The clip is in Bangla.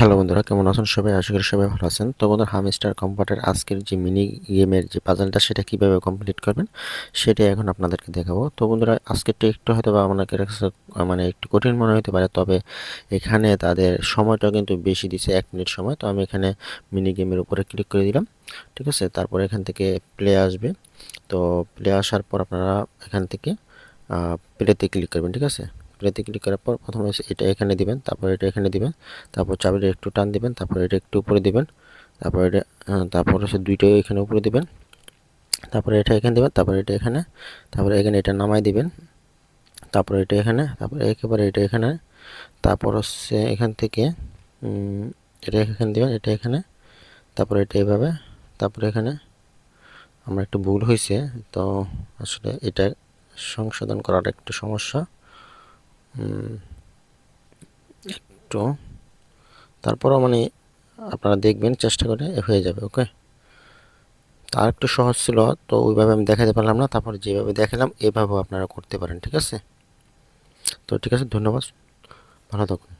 হ্যালো বন্ধুরা, কেমন আছেন সবাই? আশা করি সবাই ভালো আছেন। তো বন্ধুরা, হামস্টার কম্পার্টের আজকের যে মিনি গেমের যে পাজলটা সেটা কীভাবে কমপ্লিট করবেন, সেটাই এখন আপনাদেরকে দেখাবো। তো বন্ধুরা আজকেরটা একটু হয়তো বা আপনাদের কাছে মানে একটু কঠিন মনে হতে পারে, তবে এখানে তাদের সময়টা কিন্তু বেশি দিছে, এক মিনিট সময়। তো আমি এখানে মিনি গেমের উপরে ক্লিক করে দিলাম, ঠিক আছে? তারপর এখান থেকে প্লে আসবে। তো প্লে আসার পর আপনারা এখান থেকে প্লেতে ক্লিক করবেন, ঠিক আছে? প্লেতে ক্লিক করার পর প্রথমে এটা এখানে দিবেন, তারপর এটা এখানে দিবেন, তারপর চাবিটা একটু টান দিবেন, তারপর এটা একটু উপরে দিবেন, তারপর এটা তারপর হচ্ছে দুইটাই এখানে উপরে দিবেন, তারপরে এটা এখানে দিবেন, তারপর এটা এখানে, তারপরে এখানে এটা নামাই দিবেন, তারপর এটা এখানে, তারপরে একেবারে এটা এখানে, তারপর হচ্ছে এখান থেকে এটা এখানে দিবেন, এটা এখানে, তারপরে এটা এইভাবে তারপরে এখানে, আমার একটু ভুল হয়েছে, তো আসলে এটা সংশোধন করাটা একটু সমস্যা। একটু। তারপরও মানে আপনারা দেখবেন চেষ্টা করে হয়ে যাবে, ওকে? আর একটু সহজ ছিল, তো ওইভাবে আমি দেখাতে পারলাম না, তারপর যেভাবে দেখালাম, এভাবেও আপনারা করতে পারেন, ঠিক আছে? তো ঠিক আছে, ধন্যবাদ। ভালো থাকুন।